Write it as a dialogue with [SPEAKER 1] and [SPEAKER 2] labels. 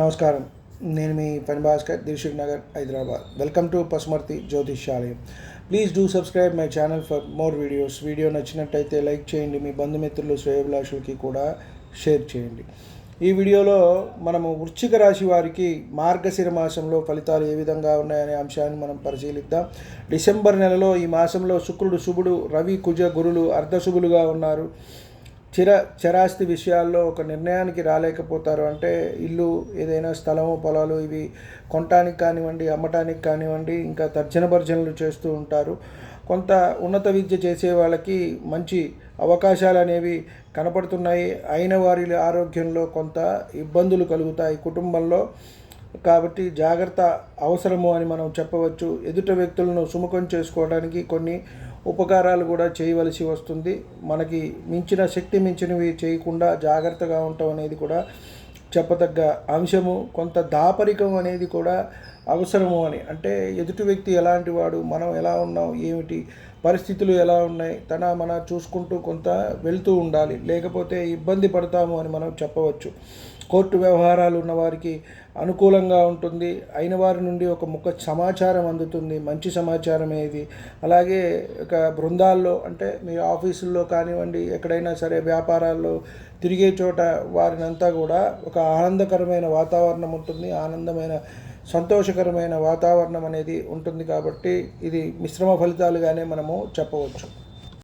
[SPEAKER 1] నమస్కారం. నేను మీ పని భాస్కర్ దిల్షుక్ నగర్ హైదరాబాద్. వెల్కమ్ టు పసుమర్తి జ్యోతిష్యాలయం. Please do subscribe my channel for more videos. Video నచ్చినట్టయితే లైక్ చేయండి. మీ బంధుమిత్రులు శ్రేయభిలాషులకి కూడా షేర్ చేయండి. ఈ వీడియోలో మనము వృశ్చిక రాశి వారికి మార్గశిర మాసంలో ఫలితాలు ఏ విధంగా ఉన్నాయనే అంశాన్ని మనం పరిశీలిద్దాం. డిసెంబర్ నెలలో ఈ మాసంలో శుక్రుడు శుభుడు రవి కుజ గురులు అర్ధశుభులుగా ఉన్నారు. చిర చరాస్తి విషయాల్లో ఒక నిర్ణయానికి రాలేకపోతారు. అంటే ఇల్లు ఏదైనా స్థలము పొలాలు ఇవి కొనటానికి కానివ్వండి అమ్మటానికి కానివ్వండి ఇంకా తర్జన భర్జనలు చేస్తూ ఉంటారు. కొంత ఉన్నత విద్య చేసే వాళ్ళకి మంచి అవకాశాలు అనేవి కనపడుతున్నాయి. అయిన వారి ఆరోగ్యంలో కొంత ఇబ్బందులు కలుగుతాయి. కుటుంబంలో కాబట్టి జాగ్రత్త అవసరము అని మనం చెప్పవచ్చు. ఎదుట వ్యక్తులను సుముఖం చేసుకోవడానికి కొన్ని ఉపకారాలు కూడా చేయవలసి వస్తుంది. మనకి మించిన శక్తి మించినవి చేయకుండా జాగ్రత్తగా ఉండటం అనేది కూడా చెప్పదగ్గ అంశము. కొంత దాపరికం అనేది కూడా అవసరము అని. అంటే ఎదుటి వ్యక్తి ఎలాంటి వాడు మనం ఎలా ఉన్నాం ఏమిటి పరిస్థితులు ఎలా ఉన్నాయి తన మన చూసుకుంటూ కొంత వెళ్తూ ఉండాలి. లేకపోతే ఇబ్బంది పడతాము అని మనం చెప్పవచ్చు. కోర్టు వ్యవహారాలు ఉన్న వారికి అనుకూలంగా ఉంటుంది. అయిన వారి నుండి ఒక ముఖ సమాచారం అందుతుంది. మంచి సమాచారం ఏది? అలాగే ఒక బృందాల్లో అంటే మీ ఆఫీసుల్లో కానివ్వండి ఎక్కడైనా సరే వ్యాపారాల్లో తిరిగే చోట వారినంతా కూడా ఒక ఆనందకరమైన వాతావరణం ఉంటుంది. ఆనందమైన సంతోషకరమైన వాతావరణం అనేది ఉంటుంది కాబట్టి ఇది మిశ్రమ ఫలితాలుగానే మనము చెప్పవచ్చు.